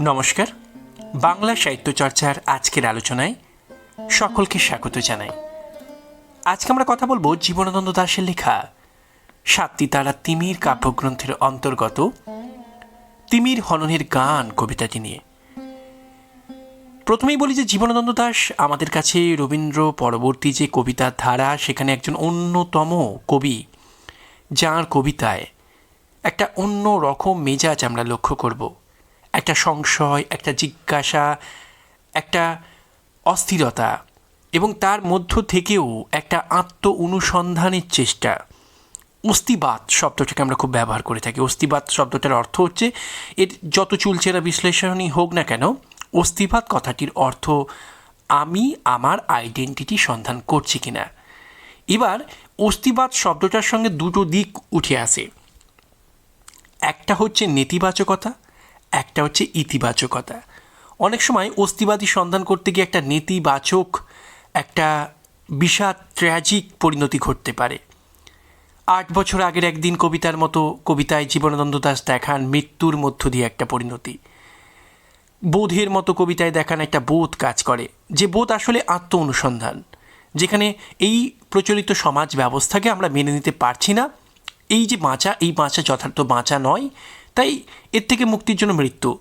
নমস্কার। বাংলা সাহিত্য চর্চার আজকের আলোচনায় সকলকে স্বাগত জানাই। আজকে আমরা কথা বলব জীবনানন্দ দাসের লেখা সাতটি তারা তিমির কাব্যগ্রন্থের অন্তর্গত তিমির হননের গান কবিতাটি নিয়ে। প্রথমেই বলি যে জীবনানন্দ দাশ আমাদের কাছে রবীন্দ্র পরবর্তী যে কবিতার ধারা, সেখানে একজন অন্যতম কবি, যার কবিতায় একটা অন্য রকম মেজাজ আমরা লক্ষ্য করব। একটা সংশয়, একটা জিজ্ঞাসা, একটা অস্থিরতা এবং তার মধ্য থেকেও একটা আত্ম অনুসন্ধানের চেষ্টা। অস্তিবাদ শব্দটাকে আমরা খুব ব্যবহার করে থাকি। অস্তিবাদ শব্দটার অর্থ হচ্ছে, এর যত চুলচেরা বিশ্লেষণই হোক না কেন অস্তিবাদ কথাটির অর্থ, আমি আমার আইডেন্টিটি সন্ধান করছি কিনা। এবার অস্তিবাদ শব্দটার সঙ্গে দুটো দিক উঠে আসে। একটা হচ্ছে নেতিবাচকতা একটা হচ্ছে ইতিবাচকতা। অনেক সময় অস্তিবাদী সন্ধান করতে গিয়ে একটা নেতিবাচক, একটা বিষাদ ট্র্যাজিক পরিণতি ঘটতে পারে। আট বছর আগের একদিন কবিতার মতো কবিতায় জীবনানন্দ দাস দেখান মৃত্যুর মধ্য দিয়ে একটা পরিণতি। বোধের মতো কবিতায় দেখান একটা বোধ কাজ করে, যে বোধ আসলে আত্ম অনুসন্ধান যেখানে এই প্রচলিত সমাজ ব্যবস্থাকে আমরা মেনে নিতে পারছি না। এই যে বাঁচা এই বাঁচা যথার্থ বাঁচা নয় তাই এর থেকে মুক্তির জন্য মৃত্যু।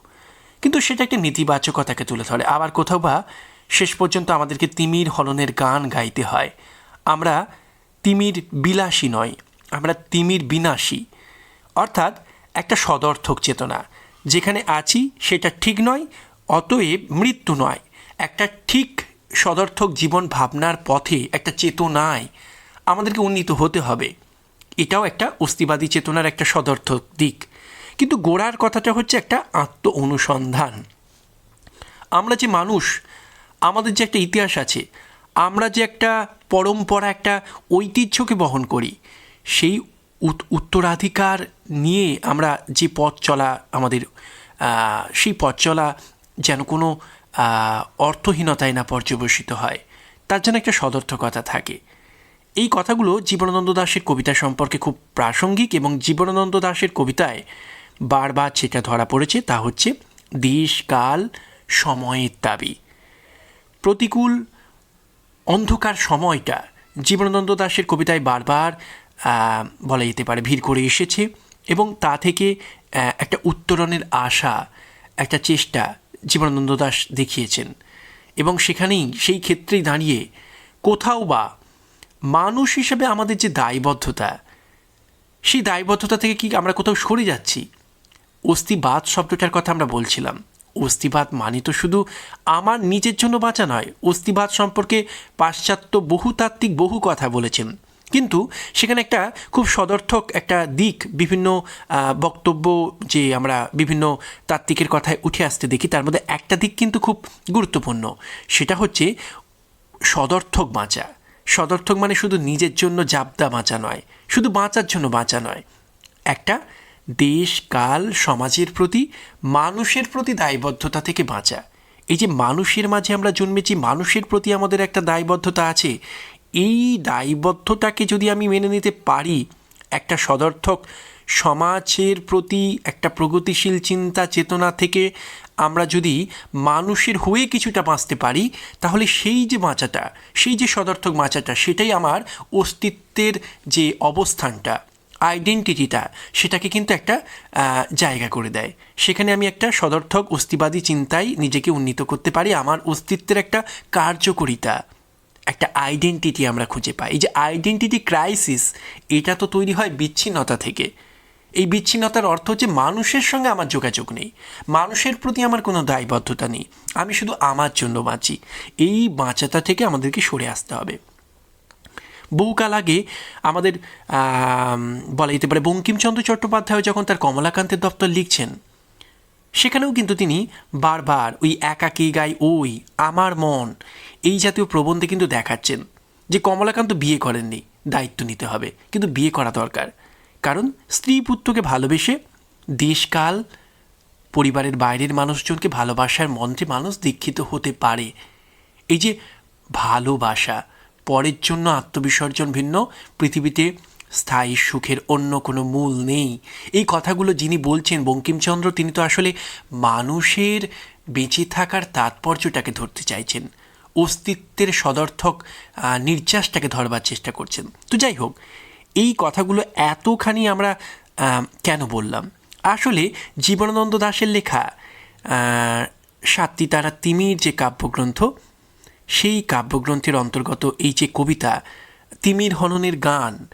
কিন্তু সেটা একটা নেতিবাচকতাকে তুলে ধরে। আবার কোথাও বা শেষ পর্যন্ত আমাদেরকে তিমির হলনের গান গাইতে হয়। আমরা তিমির বিলাসী নয় আমরা তিমির বিনাশী। অর্থাৎ একটা সদর্থক চেতনা। যেখানে আছি সেটা ঠিক নয়, অতএব মৃত্যু নয়। একটা ঠিক সদর্থক জীবন ভাবনার পথে একটা চেতনায় আমাদেরকে উন্নীত হতে হবে। এটাও একটা অস্তিবাদী চেতনার একটা সদর্থক দিক। কিন্তু গোড়ার কথাটা হচ্ছে একটা আত্ম অনুসন্ধান আমরা যে মানুষ, আমাদের যে একটা ইতিহাস আছে, আমরা যে একটা পরম্পরা, একটা ঐতিহ্যকে বহন করি, সেই উত্তরাধিকার নিয়ে আমরা যে পথ চলা আমাদের সেই পথ চলা যেন কোনো অর্থহীনতায় না পর্যবসিত হয়, তার জন্য একটা সদর্থকতা থাকে। এই কথাগুলো জীবনানন্দ দাশের কবিতা সম্পর্কে খুব প্রাসঙ্গিক এবং জীবনানন্দ দাশের কবিতায় বারবার যেটা ধরা পড়েছে তা হচ্ছে দেশ কাল সময়ের দাবি। প্রতিকূল অন্ধকার সময়টা জীবনানন্দ দাশের কবিতায় বারবার বলা যেতে পারে ভিড় করে এসেছে এবং তা থেকে একটা উত্তরণের আশা, একটা চেষ্টা জীবনানন্দ দাস দেখিয়েছেন। এবং সেখানেই সেই ক্ষেত্রেই দাঁড়িয়ে কোথাও বা মানুষ হিসেবে আমাদের যে দায়বদ্ধতা, সেই দায়বদ্ধতা থেকে কি আমরা কোথাও সরে যাচ্ছি? অস্থিবাদ শব্দটার কথা আমরা বলছিলাম। অস্থিবাদ মানে তো শুধু আমার নিজের জন্য বাঁচা নয়, অস্থিবাদ সম্পর্কে পাশ্চাত্য বহুতাত্ত্বিক বহু কথা বলেছেন। কিন্তু সেখানে একটা খুব সদর্থক একটা দিক, বিভিন্ন বক্তব্য যে আমরা বিভিন্ন তাত্ত্বিকের কথায় উঠে আসতে দেখি, তার মধ্যে একটা দিক কিন্তু খুব গুরুত্বপূর্ণ। সেটা হচ্ছে সদর্থক বাঁচা। সদর্থক মানে শুধু নিজের জন্য জাবদা বাঁচা নয়, শুধু বাঁচার জন্য বাঁচা নয়। একটা দেশ, কাল, সমাজের প্রতি, মানুষের প্রতি দায়বদ্ধতা থেকে বাঁচা। এই যে মানুষের মাঝে আমরা জন্মেছি, মানুষের প্রতি আমাদের একটা দায়বদ্ধতা আছে। এই দায়বদ্ধতাকে যদি আমি মেনে নিতে পারি, একটা সদর্থক সমাজের প্রতি একটা প্রগতিশীল চিন্তা, চেতনা থেকে আমরা যদি মানুষের হয়ে কিছুটা বাঁচতে পারি, তাহলে সেই যে বাঁচাটা, সেই যে সদর্থক বাঁচাটা, সেটাই আমার অস্তিত্বের যে অবস্থানটা। আইডেন্টিটিটা সেটাকে কিন্তু একটা জায়গা করে দেয়। সেখানে আমি একটা সদর্থক অস্তিবাদী চিন্তায় নিজেকে উন্নীত করতে পারি। আমার অস্তিত্বের একটা কার্যকরিতা, একটা আইডেন্টিটি আমরা খুঁজে পাই। এই যে আইডেন্টিটি ক্রাইসিস এটা তো তৈরি হয় বিচ্ছিন্নতা থেকে। এই বিচ্ছিন্নতার অর্থ হচ্ছে মানুষের সঙ্গে আমার যোগাযোগ নেই। মানুষের প্রতি আমার কোনো দায়বদ্ধতা নেই। আমি শুধু আমার জন্য বাঁচি। এই বাঁচাটা থেকে আমাদেরকে সরে আসতে হবে। বহুকাল আগে আমাদের বলা যেতে পারে বঙ্কিমচন্দ্র চট্টোপাধ্যায় যখন তার কমলাকান্তের দপ্তর লিখছেন, সেখানেও কিন্তু তিনি বারবার ওই একাকি গাই ওই আমার মন এই জাতীয় প্রবন্ধে কিন্তু দেখাচ্ছেন যে কমলাকান্ত বিয়ে করেননি, দায়িত্ব নিতে হবে, কিন্তু বিয়ে করা দরকার। কারণ স্ত্রী পুত্রকে ভালোবেসে দেশকাল, পরিবারের বাইরের মানুষজনকে ভালোবাসার মন্ত্রে মানুষ দীক্ষিত হতে পারে। এই যে ভালোবাসা পরের জন্য আত্মবিসর্জন ভিন্ন, পৃথিবীতে স্থায়ী সুখের অন্য কোনো মূল নেই। এই কথাগুলো যিনি বলছেন বঙ্কিমচন্দ্র, তিনি তো আসলে মানুষের বেঁচে থাকার তাৎপর্যটাকে ধরতে চাইছেন। অস্তিত্বের সদর্থক নির্যাসটাকে ধরবার চেষ্টা করছেন। তো যাই হোক, এই কথাগুলো এতখানি আমরা কেন বললাম? আসলে জীবনানন্দ দাশের লেখা সাতটি তারা তিমির যে কাব্যগ্রন্থ সেই কাব্যগ্রন্থের অন্তর্গত এই যে কবিতা, তিমির হননের গান,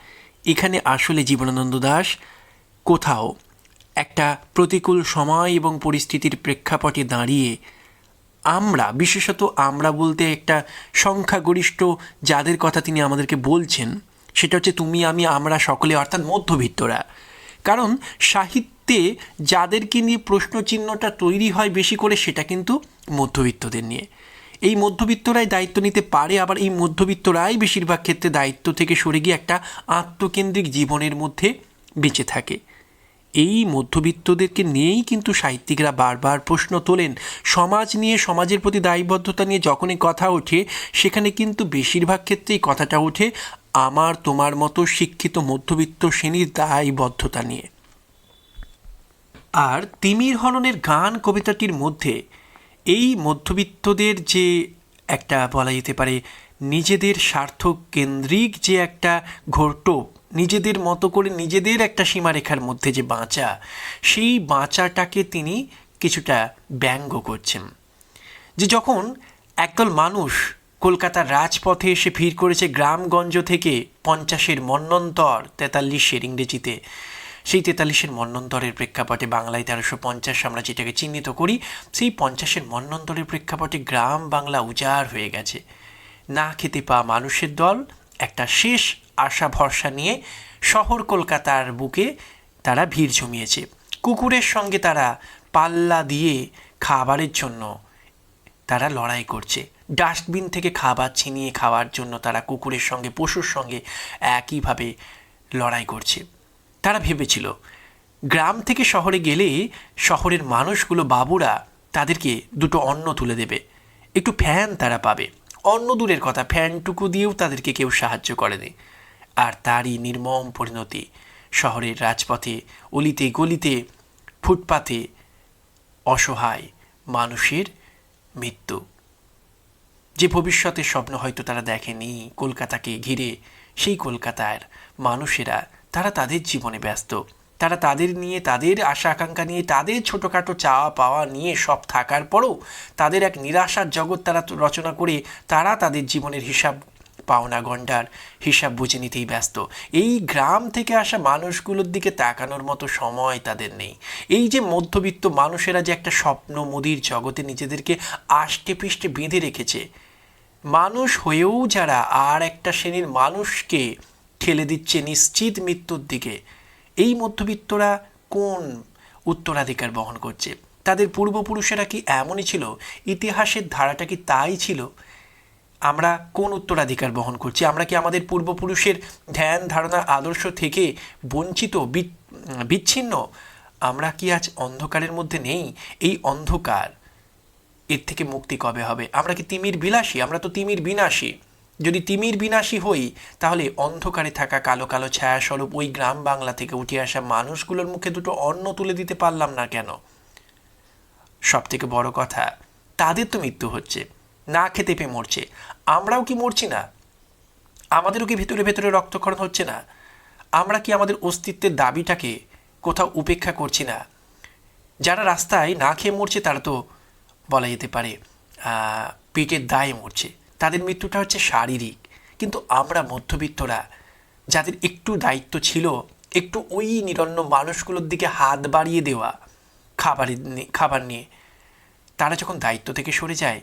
এখানে আসলে জীবনানন্দ দাশ কোথাও একটা প্রতিকূল সময় এবং পরিস্থিতির প্রেক্ষাপটে দাঁড়িয়ে আমরা, বিশেষত আমরা বলতে একটা সংখ্যাগরিষ্ঠ যাদের কথা তিনি আমাদেরকে বলছেন, সেটা হচ্ছে তুমি, আমি, আমরা সকলে, অর্থাৎ মধ্যবিত্তরা। কারণ সাহিত্যে যাদেরকে নিয়ে প্রশ্নচিহ্নটা তৈরি হয় বেশি করে সেটা কিন্তু মধ্যবিত্তদের নিয়ে। এই মধ্যবিত্তরাই দায়িত্ব নিতে পারে, আবার এই মধ্যবিত্তরাই বেশিরভাগ ক্ষেত্রে দায়িত্ব থেকে সরে গিয়ে একটা আত্মকেন্দ্রিক জীবনের মধ্যে বেঁচে থাকে। এই মধ্যবিত্তদেরকে নিয়েই কিন্তু সাহিত্যিকরা বারবার প্রশ্ন তোলেন। সমাজ নিয়ে, সমাজের প্রতি দায়বদ্ধতা নিয়ে যখনই কথা ওঠে, সেখানে কিন্তু বেশিরভাগ ক্ষেত্রেই কথাটা ওঠে, আমার, তোমার মতো শিক্ষিত মধ্যবিত্ত শ্রেণির দায়বদ্ধতা নিয়ে। আর তিমির হননের গান কবিতাটির মধ্যে এই মধ্যবিত্তদের যে একটা বলা যেতে পারে নিজেদের স্বার্থ কেন্দ্রিক যে একটা ঘোরটোপ, নিজেদের মতো করে নিজেদের একটা সীমারেখার মধ্যে যে বাঁচা, সেই বাঁচাটাকে তিনি কিছুটা ব্যঙ্গ করছেন। যে যখন একদল মানুষ কলকাতার রাজপথে এসে ভিড় করেছে গ্রামগঞ্জ থেকে পঞ্চাশের মন্নন্তর তেতাল্লিশের ইংরেজিতে সেই তেতাল্লিশের মন্নন্তরের প্রেক্ষাপটে বাংলায় তেরোশো পঞ্চাশ আমরা যেটাকে চিহ্নিত করি, সেই পঞ্চাশের মন্নন্তরের প্রেক্ষাপটে গ্রাম বাংলা উজাড় হয়ে গেছে। না খেতে পাওয়া মানুষের দল, একটা শেষ আশা ভরসা নিয়ে শহর কলকাতার বুকে তারা ভিড় জমিয়েছে। কুকুরের সঙ্গে তারা পাল্লা দিয়ে খাবারের জন্য তারা লড়াই করছে। ডাস্টবিন থেকে খাবার ছিনিয়ে খাওয়ার জন্য তারা কুকুরের সঙ্গে, পশুর সঙ্গে একইভাবে লড়াই করছে। তারা ভেবেছিল, গ্রাম থেকে শহরে গেলে শহরের মানুষগুলো বাবুরা তাদেরকে দুটো অন্ন তুলে দেবে। একটু ফ্যান তারা পাবে। অন্য দূরের কথা, ফ্যানটুকু দিয়েও তাদেরকে কেউ সাহায্য করেনি। আর তারই নির্মম পরিণতি, শহরের রাজপথে, অলিতে গলিতে, ফুটপাতে অসহায় মানুষের মৃত্যু। যে ভবিষ্যতের স্বপ্ন হয়তো তারা দেখেনি, কলকাতাকে ঘিরে সেই কলকাতার মানুষেরা তারা তাদের জীবনে ব্যস্ত। তারা তাদের নিয়ে, তাদের আশা আকাঙ্ক্ষা নিয়ে, তাদের ছোটোখাটো চাওয়া পাওয়া নিয়ে সব থাকার পরও তাদের এক নিরাশার জগৎ তারা রচনা করে, তারা তাদের জীবনের হিসাব পাওনা গন্ডার, হিসাব বুঝে নিতেই ব্যস্ত। এই গ্রাম থেকে আসা মানুষগুলোর দিকে তাকানোর মতো সময় তাদের নেই। এই যে মধ্যবিত্ত মানুষেরা যে একটা স্বপ্ন মুদির জগতে নিজেদেরকে আষ্টে পৃষ্ঠে বেঁধে রেখেছে। মানুষ হয়েও যারা আর একটা শ্রেণির মানুষকে ঠেলে দিচ্ছে নিশ্চিত মৃত্যুর দিকে। এই মধ্যবিত্তরা কোন উত্তরাধিকার বহন করছে? তাদের পূর্বপুরুষেরা কি এমনই ছিল? ইতিহাসের ধারাটা কি তাই ছিল? আমরা কোন উত্তরাধিকার বহন করছি? আমরা কি আমাদের পূর্বপুরুষের ধ্যান, ধারণা, আদর্শ থেকে বঞ্চিত বিচ্ছিন্ন? আমরা কি আজ অন্ধকারের মধ্যে নেই? এই অন্ধকার এর থেকে মুক্তি কবে হবে? আমরা কি তিমির বিলাসী? আমরা তো তিমির বিনাশী। যদি তিমির বিনাশী হই, তাহলে অন্ধকারে থাকা কালো কালো ছায়াস্বরূপ ওই গ্রাম বাংলা থেকে উঠে আসা মানুষগুলোর মুখে দুটো অন্ন তুলে দিতে পারলাম না কেন? সব থেকে বড় কথা, তাদের তো মৃত্যু হচ্ছে, না খেতে পেয়ে মরছে। আমরাও কি মরছি না? আমাদেরও কি ভেতরে ভেতরে রক্তক্ষরণ হচ্ছে না? আমরা কি আমাদের অস্তিত্বের দাবিটাকে কোথাও উপেক্ষা করছি না? যারা রাস্তায় না খেয়ে মরছে, তারা তো বলা যেতে পারে পেটের দায়ে মরছে। তাদের মৃত্যুটা হচ্ছে শারীরিক। কিন্তু আমরা মধ্যবিত্তরা, যাদের একটু দায়িত্ব ছিল, একটু ওই নিরন্ন মানুষগুলোর দিকে হাত বাড়িয়ে দেওয়া খাবারের খাবার নিয়ে, তারা যখন দায়িত্ব থেকে সরে যায়,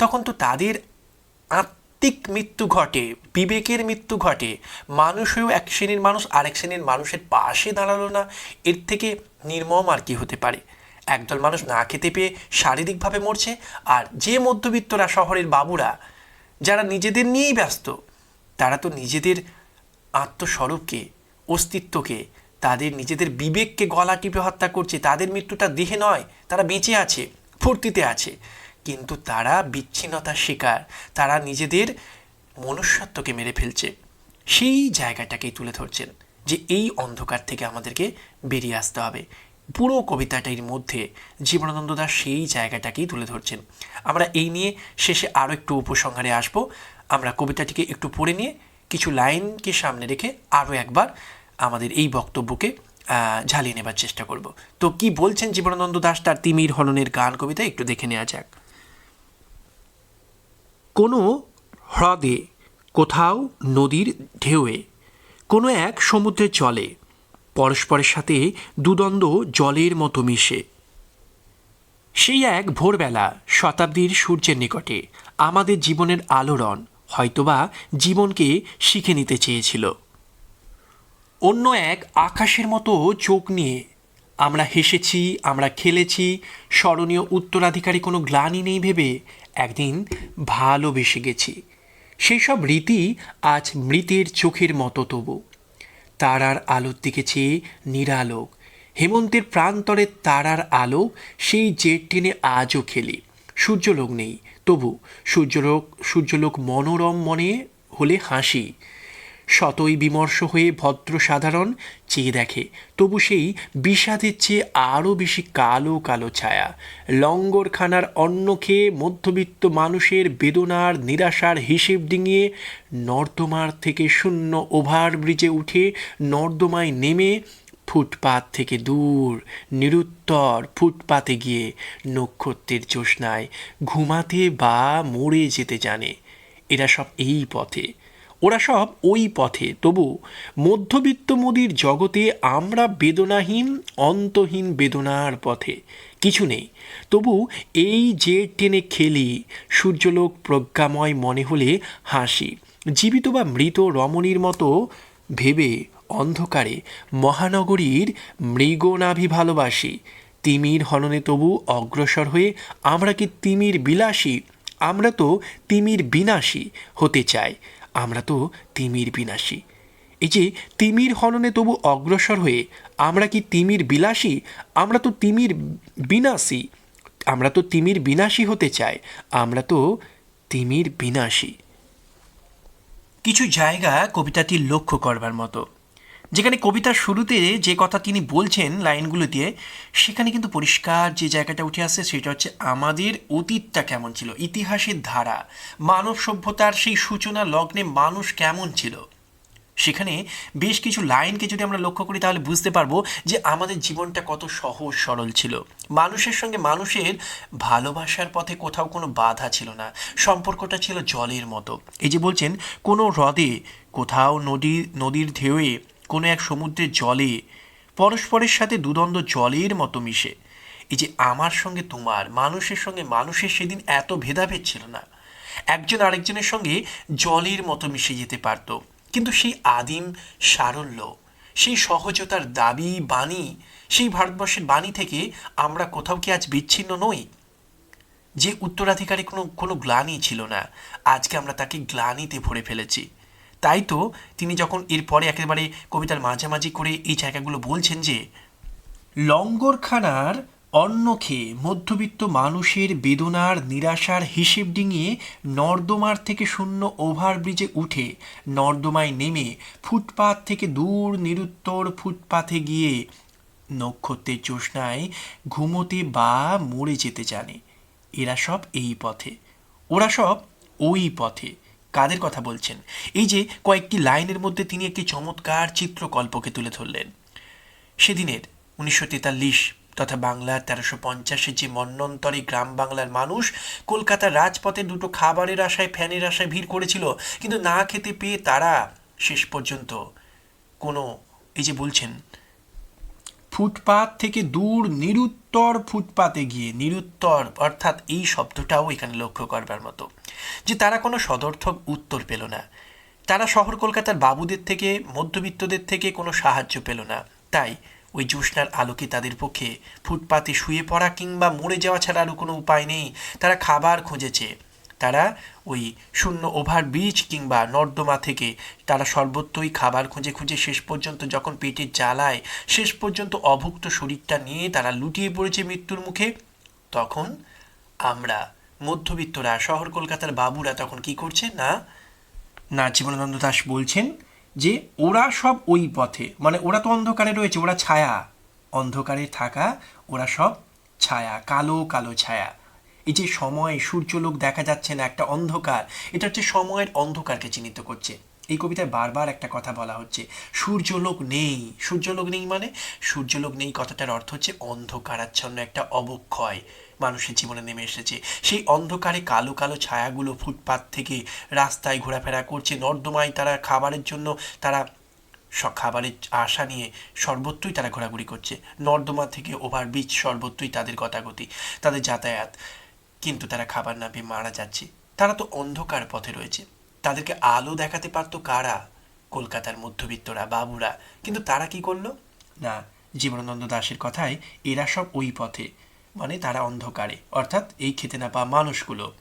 তখন তো তাদের আত্মিক মৃত্যু ঘটে, বিবেকের মৃত্যু ঘটে। মানুষ হয়েও এক শ্রেণির মানুষ, আরেক শ্রেণির মানুষের পাশে দাঁড়াল না। এর থেকে নির্মম আর কি হতে পারে। একদল মানুষ না খেতে পেয়ে শারীরিকভাবে মরছে, আর যে মধ্যবিত্তরা শহরের বাবুরা যারা নিজেদের নিয়েই ব্যস্ত, তারা তো নিজেদের আত্মস্বরূপকে, অস্তিত্বকে, তাদের নিজেদের বিবেককে গলা টিপে হত্যা করছে, তাদের মৃত্যুটা দেহে নয়, তারা বেঁচে আছে, ফুর্তিতে আছে। কিন্তু তারা বিচ্ছিন্নতার শিকার, তারা নিজেদের মনুষ্যত্বকে মেরে ফেলছে। সেই জায়গাটাকেই তুলে ধরছেন যে এই অন্ধকার থেকে আমাদেরকে বেরিয়ে আসতে হবে। পুরো কবিতাটির মধ্যে জীবনানন্দ দাস সেই জায়গাটাকেই তুলে ধরছেন। আমরা এই নিয়ে শেষে আরও একটু উপসংহারে আসব। আমরা কবিতাটিকে একটু পড়ে নিয়ে কিছু লাইনকে সামনে রেখে আরও একবার আমাদের এই বক্তব্যকে ঝালিয়ে নেবার চেষ্টা করব। তো কি বলছেন জীবনানন্দ দাস তার তিমির হলনের গান কবিতা একটু দেখে নেওয়া যাক। কোনো হ্রদে, কোথাও নদীর ঢেউয়ে, কোনো এক সমুদ্রের জলে পরস্পরের সাথে দুদণ্ড জলের মতো মিশে। সেই এক ভোরবেলা শতাব্দীর সূর্যের নিকটে আমাদের জীবনের আলোড়ন হয়তোবা জীবনকে শিখে নিতে চেয়েছিল। অন্য এক আকাশের মতো চোখ নিয়ে আমরা হেসেছি, আমরা খেলেছি, স্মরণীয় উত্তরাধিকারী কোনো গ্লানি নেই ভেবে একদিন ভালোবেসে গেছি। সেই সব রীতি আজ মৃতের চোখের মতো তবু। তারার আলোর দিকে চেয়ে নিরালোক। হেমন্তের প্রান্তরে তারার আলো, সেই জেট টেনে আজও খেলি। সূর্যলোক নেই। তবু সূর্যলোক সূর্যলোক মনোরম মনে হলে হাসি। শতই বিমর্ষ হয়ে ভদ্র সাধারণ চেয়ে দেখে, তবু সেই বিষাদের চেয়ে আরও বেশি কালো কালো ছায়া। লঙ্গরখানার অন্ন খেয়ে মধ্যবিত্ত মানুষের বেদনার নিরাশার হিসেব ডিঙিয়ে নর্দমার থেকে শূন্য ওভারব্রিজে উঠে নর্দমায় নেমে ফুটপাত থেকে দূর, নিরুত্তর ফুটপাতে গিয়ে নক্ষত্রের জ্যোৎস্নায় ঘুমাতে বা মরে যেতে জানে। এরা সব এই পথে। ওরা সব ওই পথে। তবু মধ্যবিত্ত মোদির জগতে আমরা বেদনাহীন, অন্তহীন বেদনার পথে। কিছু নেই। তবু এই যে টেনে খেলি, সূর্যলোক প্রজ্ঞাময় মনে হলে হাসি। জীবিত বা মৃত রমণীর মতো ভেবে অন্ধকারে মহানগরীর মৃগনাভি ভালোবাসি তিমির হননে তবু অগ্রসর হয়ে আমরা কি তিমির বিলাসী? আমরা তো তিমির বিনাশী হতে চাই। আমরা তো তিমির বিনাশী। এই যে তিমির হননে তবু অগ্রসর হয়ে আমরা কি তিমির বিলাসী? আমরা তো তিমির বিনাশী। আমরা তো তিমির বিনাশী হতে চাই। আমরা তো তিমির বিনাশী। কিছু জায়গা কবিতাটি লক্ষ্য করবার মতো। যেখানে কবিতার শুরুতে যে কথা তিনি বলছেন লাইনগুলো দিয়ে, সেখানে কিন্তু পরিষ্কার যে জায়গাটা উঠে আসছে সেটা হচ্ছে আমাদের অতীতটা কেমন ছিল, ইতিহাসের ধারা, মানব সভ্যতার সেই সূচনা লগ্নে মানুষ কেমন ছিল। সেখানে বেশ কিছু লাইনকে যদি আমরা লক্ষ্য করি তাহলে বুঝতে পারব যে আমাদের জীবনটা কত সহজ সরল ছিল। মানুষের সঙ্গে মানুষের ভালোবাসার পথে কোথাও কোনো বাধা ছিল না, সম্পর্কটা ছিল জলের মতো। এই যে বলছেন, কোনো হ্রদে কোথাও নদী, নদীর ঢেউয়ে কোনো এক সমুদ্রের জলে, পরস্পরের সাথে দুদণ্ড জলের মতো মিশে। এই যে আমার সঙ্গে তোমার, মানুষের সঙ্গে মানুষের সেদিন এত ভেদাভেদ ছিল না। একজন আরেকজনের সঙ্গে জলের মতো মিশে যেতে পারতো। কিন্তু সেই আদিম সারল্য, সেই সহজতার দাবি, বাণী, সেই ভারতবর্ষের বাণী থেকে আমরা কোথাও কি আজ বিচ্ছিন্ন নই? যে উত্তরাধিকারী কোনো কোনো গ্লানি ছিল না, আজকে আমরা তাকে গ্লানিতে ভরে ফেলেছি। তাই তো তিনি যখন এরপরে একেবারে কবিতার মাঝামাঝি করে এই জায়গাগুলো বলছেন যে, লঙ্গরখানার অন্ন খেয়ে মধ্যবিত্ত মানুষের বেদনার নিরাশার হিসেব ডিঙিয়ে নর্দমার থেকে শূন্য ওভারব্রিজে উঠে, নর্দমায় নেমে ফুটপাত থেকে দূর নিরুত্তর ফুটপাথে গিয়ে নক্ষত্রের জ্যোৎস্নায় ঘুমোতে বা মরে যেতে জানে। এরা সব এই পথে, ওরা সব ওই পথে। কাদের কথা বলছেন? এই যে কয়েকটি লাইনের মধ্যে তিনি একটি চমৎকার চিত্রকল্পকে তুলে ধরলেন। সেদিনের উনিশশো তেতাল্লিশ তথা বাংলার তেরোশো পঞ্চাশে যে মন্বন্তরে গ্রাম বাংলার মানুষ কলকাতার রাজপথে দুটো খাবারের আশায়, ফ্যানের আশায় ভিড় করেছিল, কিন্তু না খেতে পেয়ে তারা শেষ পর্যন্ত কোনো, এই যে বলছেন, ফুটপাত থেকে দূর নিরুত্তর ফুটপাতে গিয়ে, নিরুত্তর অর্থাৎ এই শব্দটাও এখানে লক্ষ্য করবার মতো। যে তারা কোনো সদর্থক উত্তর পেল না। তারা শহর কলকাতার বাবুদের থেকে, মধ্যবিত্তদের থেকে কোনো সাহায্য পেল না। তাই ওই জ্যোৎস্নার আলোকে তাদের পক্ষে ফুটপাতে শুয়ে পড়া কিংবা মরে যাওয়া ছাড়া আরও কোনো উপায় নেই। তারা খাবার খুঁজেছে। তারা ওই শূন্য ওভার ব্রিজ কিংবা নর্দমা থেকে তারা সর্বত্রই খাবার খুঁজে খুঁজে শেষ পর্যন্ত যখন পেটের জ্বালায়, শেষ পর্যন্ত অভুক্ত শরীরটা নিয়ে তারা লুটিয়ে পড়েছে মৃত্যুর মুখে, তখন আমরা মধ্যবিত্তরা, শহর কলকাতার বাবুরা তখন কি করছে না? না, জীবনানন্দ দাস বলছেন যে ওরা সব ওই পথে মানে ওরা তো অন্ধকারে রয়েছে, ওরা ছায়া। অন্ধকারে থাকা, ওরা সব ছায়া, কালো কালো ছায়া। এই যে সময়, সূর্যলোক দেখা যাচ্ছে না, একটা অন্ধকার। এটা হচ্ছে সময়ের অন্ধকারকে চিহ্নিত করছে। এই কবিতায় বারবার একটা কথা বলা হচ্ছে, সূর্যলোক নেই। সূর্যলোক নেই মানে? সূর্যলোক নেই কথাটার অর্থ হচ্ছে অন্ধকারাচ্ছন্ন একটা অবক্ষয়। মানুষের জীবনে নেমে এসেছে। সেই অন্ধকারে কালো কালো ছায়াগুলো ফুটপাত থেকে রাস্তায় ঘোরাফেরা করছে। নর্দমায় তারা খাবারের জন্য তারা খাবারের আশা নিয়ে সর্বত্রই তারা ঘোরাঘুরি করছে। নর্দমা থেকে ওভারব্রিজ সর্বত্রই তাদের গতাগতি, তাদের যাতায়াত। কিন্তু তারা খাবার না পেয়ে মারা যাচ্ছে। তারা তো অন্ধকার পথে রয়েছে। তাদেরকে আলো দেখাতে পারতো কারা? কলকাতার মধ্যবিত্তরা, বাবুরা। কিন্তু তারা কি করল? না, জীবনানন্দ দাশের কথায় এরা সব ওই পথে। মানে তারা অন্ধকারে, অর্থাৎ এই খেতে না পাওয়া মানুষগুলো।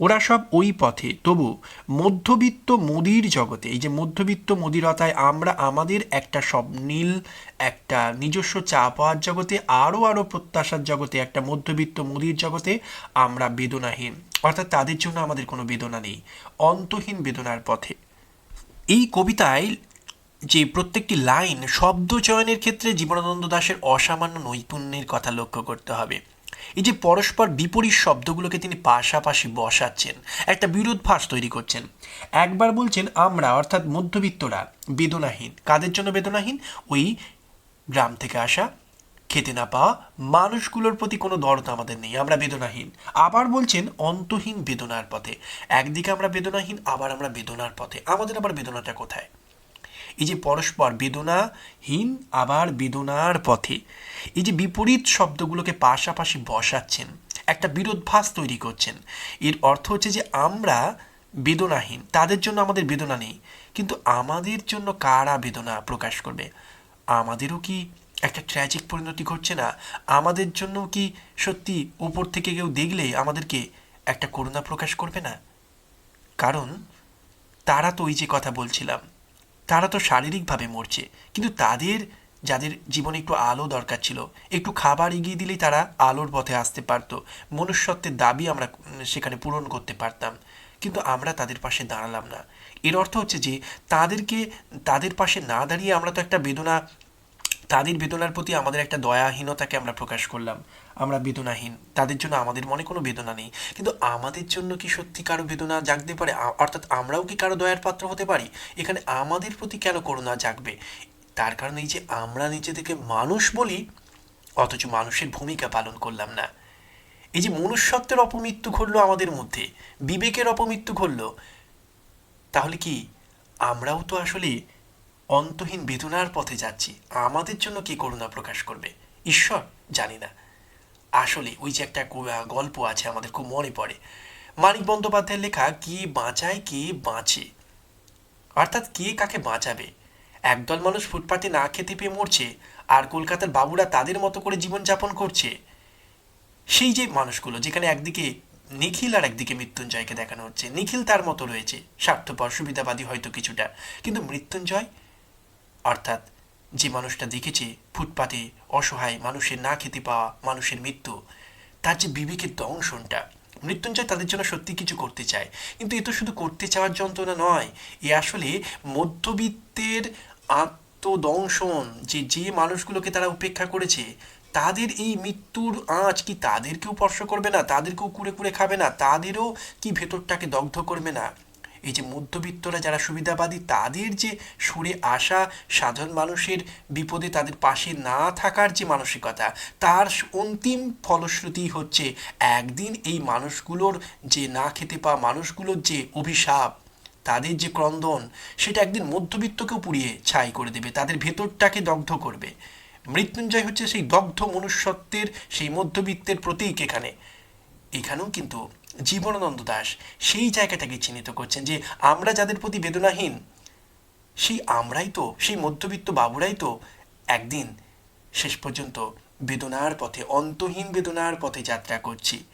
ওরা সব ওই পথে। তবু মধ্যবিত্ত মোদির জগতে, এই যে মধ্যবিত্ত মোদিরতায় আমরা আমাদের একটা স্বপ্নীল একটা নিজস্ব চা পাওয়ার জগতে, আরও আরও প্রত্যাশার জগতে, একটা মধ্যবিত্ত মোদির জগতে আমরা বেদনাহীন। অর্থাৎ তাদের জন্য আমাদের কোনো বেদনা নেই। অন্তহীন বেদনার পথে। এই কবিতায় যে প্রত্যেকটি লাইন শব্দ চয়নের ক্ষেত্রে জীবনানন্দ দাশের অসামান্য নৈপুণ্যের কথা লক্ষ্য করতে হবে। এই যে পরস্পর বিপরীত শব্দগুলোকে তিনি পাশাপাশি বসাচ্ছেন, একটা বিরোধভাস তৈরি করছেন। একবার বলছেন, আমরা অর্থাৎ মধ্যবিত্তরা, বেদনাহীন। কাদের জন্য বেদনাহীন? ওই গ্রাম থেকে আসা, খেতে না পাওয়া মানুষগুলোর প্রতি কোনো দরদ আমাদের নেই, আমরা বেদনাহীন। আবার বলছেন, অন্তহীন বেদনার পথে। একদিকে আমরা বেদনাহীন, আবার আমরা বেদনার পথে। আমাদের আবার বেদনাটা কোথায়? এই যে পরস্পর বেদনাহীন আবার বেদনার পথে। এই যে বিপরীত শব্দগুলোকে পাশাপাশি বসাচ্ছেন, একটা বিরোধভাস তৈরি করছেন। এর অর্থ হচ্ছে যে আমরা বেদনাহীন, তাদের জন্য আমাদের বেদনা নেই, কিন্তু আমাদের জন্য কারা বেদনা প্রকাশ করবে? আমাদেরও কি একটা ট্র্যাজিক পরিণতি ঘটছে না? আমাদের জন্য কি সত্যি উপর থেকে কেউ দেখলে আমাদেরকে একটা করুণা প্রকাশ করবে না? কারণ তারা তো ওই যে কথা বলছিলাম তারা তো শারীরিকভাবে মরছে, কিন্তু তাদের, যাদের জীবনে একটু আলো দরকার ছিল, একটু খাবার এগিয়ে দিলেই তারা আলোর পথে আসতে পারতো, মনুষ্যত্বের দাবি আমরা সেখানে পূরণ করতে পারতাম, কিন্তু আমরা তাদের পাশে দাঁড়ালাম না। এর অর্থ হচ্ছে যে, তাদেরকে, তাদের পাশে না দাঁড়িয়ে আমরা তো একটা বেদনা, তাদের বেদনার প্রতি আমাদের একটা দয়াহীনতাকে আমরা প্রকাশ করলাম। আমরা বেদনাহীন। তাদের জন্য আমাদের মনে কোনো বেদনা নেই। কিন্তু আমাদের জন্য কি সত্যি কারও বেদনা জাগতে পারে? অর্থাৎ আমরাও কি কারও দয়ার পাত্র হতে পারি? এখানে আমাদের প্রতি কেন করুণা জাগবে? তার কারণ এই যে আমরা নিজেদেরকে মানুষ বলি, অথচ মানুষের ভূমিকা পালন করলাম না। এই যে মনুষ্যত্বের অপমৃত্যু ঘটলো আমাদের মধ্যে, বিবেকের অপমৃত্যু ঘটলো, তাহলে কি আমরাও তো আসলে অন্তহীন বেদনার পথে যাচ্ছি? আমাদের জন্য কি করুণা প্রকাশ করবে? ঈশ্বর? জানি না। আসলে ওই যে একটা গল্প আছে আমাদের খুব মনে পড়ে। মানিক বন্দ্যোপাধ্যায়ের লেখা, কে বাঁচায়, কে বাঁচে? অর্থাৎ কে কাকে বাঁচাবে? একদল মানুষ ফুটপাতে না খেতে পেয়ে মরছে, আর কলকাতার বাবুরা তাদের মতো করে জীবনযাপন করছে। সেই যে মানুষগুলো, যেখানে একদিকে নিখিল আর একদিকে মৃত্যুঞ্জয়কে দেখানো হচ্ছে। নিখিল তার মতো রয়েছে, স্বার্থপর, সুবিধাবাদী হয়তো কিছুটা। কিন্তু মৃত্যুঞ্জয়, অর্থাৎ যে মানুষটা দেখেছে ফুটপাতে অসহায় মানুষের না খেতে পাওয়া মানুষের মৃত্যু, তার যে বিবেকের দংশনটা, মৃত্যুঞ্জয় তাদের জন্য সত্যি কিছু করতে চায়। কিন্তু এ তো শুধু করতে চাওয়ার যন্ত্রণা নয়, এ আসলে মধ্যবিত্তের আত্মদংশন, যে যে মানুষগুলোকে তারা উপেক্ষা করেছে, তাদের এই মৃত্যুর আঁচ কি তাদেরকেও স্পর্শ করবে না? তাদেরকেও কুড়ে কুড়ে খাবে না? তাদেরও কি ভেতরটাকে দগ্ধ করবে না? এই যে মধ্যবিত্তরা যারা সুবিধাবাদী, তাদের যে সরে আসা সাধারণ মানুষের বিপদে তাদের পাশে না থাকার যে মানসিকতা, তার অন্তিম ফলশ্রুতি হচ্ছে একদিন এই মানুষগুলোর যে না খেতে পাওয়া মানুষগুলোর যে অভিশাপ, তাদের যে ক্রন্দন, সেটা একদিন মধ্যবিত্তকেও পুড়িয়ে ছাই করে দেবে, তাদের ভেতরটাকে দগ্ধ করবে। মৃত্যুঞ্জয় হচ্ছে সেই দগ্ধ মনুষ্যত্বের, সেই মধ্যবিত্তের প্রতীক এখানে। এখানেও কিন্তু জীবনানন্দ দাস সেই জায়গাটাকে চিহ্নিত করছেন যে আমরা যাদের প্রতি বেদনাহীন, সেই আমরাই তো, সেই মধ্যবিত্ত বাবুরাই তো একদিন শেষ পর্যন্ত বেদনার পথে, অন্তহীন বেদনার পথে যাত্রা করছি।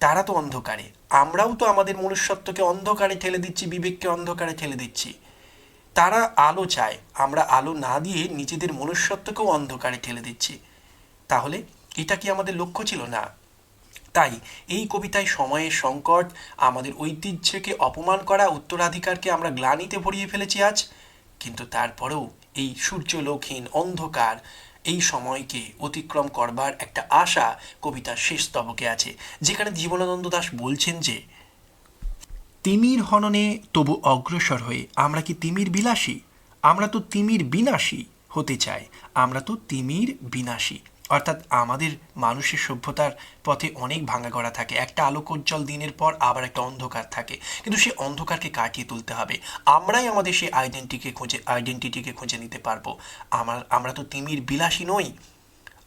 তারা তো অন্ধকারে, আমরাও তো আমাদের মনুষ্যত্বকে অন্ধকারে ঠেলে দিচ্ছি, বিবেককে অন্ধকারে ঠেলে দিচ্ছি। তারা আলো চায়, আমরা আলো না দিয়ে নিজেদের মনুষ্যত্বকেও অন্ধকারে ঠেলে দিচ্ছি। তাহলে এটা কি আমাদের লক্ষ্য ছিল না? তাই এই কবিতায় সময়ের সংকট, আমাদের ঐতিহ্যকে অপমান করা উত্তরাধিকারকে আমরা গ্লানিতে ভরিয়ে ফেলেছি আজ। কিন্তু তারপরেও এই সূর্যলোকহীন অন্ধকার, এই সময়কে অতিক্রম করবার একটা আশা কবিতার শেষ তবকে আছে, যেখানে জীবনানন্দ দাশ বলছেন যে, তিমির হননে তবু অগ্রসর হয়ে আমরা কি তিমির বিলাসী? আমরা তো তিমির বিনাশী হতে চাই, আমরা তো তিমির বিনাশী। অর্থাৎ আমাদের মানুষের সভ্যতার পথে অনেক ভাঙা গড়া থাকে। একটা আলোকোজ্জ্বল দিনের পর আবার একটা অন্ধকার থাকে। কিন্তু সেই অন্ধকারকে কাটিয়ে তুলতে হবে। আমরাই আমাদের সেই আইডেন্টিটিকে খুঁজে আইডেন্টিটিকে খুঁজে নিতে পারব। আমার আমরা তো তিমির বিলাসী নই।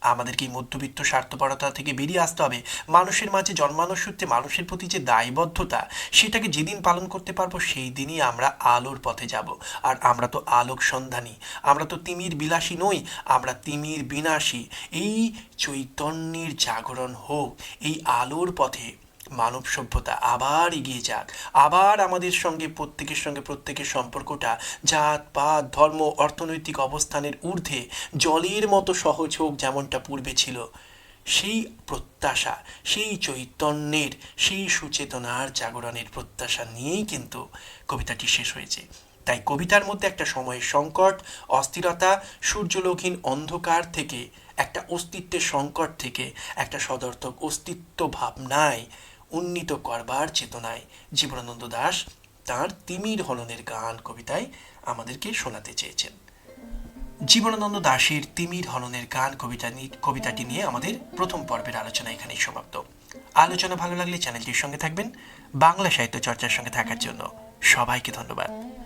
আমাদেরকে এই মধ্যবিত্ত স্বার্থপরতা থেকে বেরিয়ে আসতে হবে। মানুষের মাঝে জন্মানোর সূত্রে মানুষের প্রতি যে দায়বদ্ধতা, সেটাকে যেদিন পালন করতে পারব, সেই দিনই আমরা আলোর পথে যাব। আর আমরা তো আলোক সন্ধানী, আমরা তো তিমির বিলাসী নই, আমরা তিমির বিনাশী। এই চৈতন্যের জাগরণ হোক, এই আলোর পথে মানব সভ্যতা আবার এগিয়ে যাক। আবার আমাদের সঙ্গে প্রত্যেকের সঙ্গে প্রত্যেকের সম্পর্কটা, জাত, পাত, ধর্ম, অর্থনৈতিক অবস্থানের ঊর্ধ্বে, জলের মতো সহজ হোক যেমনটা পূর্বে ছিল। সেই প্রত্যাশা, সেই চৈতন্যের, সেই সুচেতনার জাগরণের প্রত্যাশা নিয়েই কিন্তু কবিতাটি শেষ হয়েছে। তাই কবিতার মধ্যে একটা সময়ের সংকট, অস্থিরতা, সূর্যলোকহীন অন্ধকার থেকে, একটা অস্তিত্বের সংকট থেকে, একটা সদর্থক অস্তিত্ব ভাবনায় উন্নীত করবার চেতনায় জীবনানন্দ দাস তার তিমির হলনের গান কবিতায় আমাদেরকে শোনাতে চেয়েছেন। জীবনানন্দ দাসের তিমির হলনের গান কবিতা কবিতাটি নিয়ে আমাদের প্রথম পর্বের আলোচনা এখানেই সমাপ্ত। আলোচনা ভালো লাগলে চ্যানেলটির সঙ্গে থাকবেন। বাংলা সাহিত্য চর্চার সঙ্গে থাকার জন্য সবাইকে ধন্যবাদ।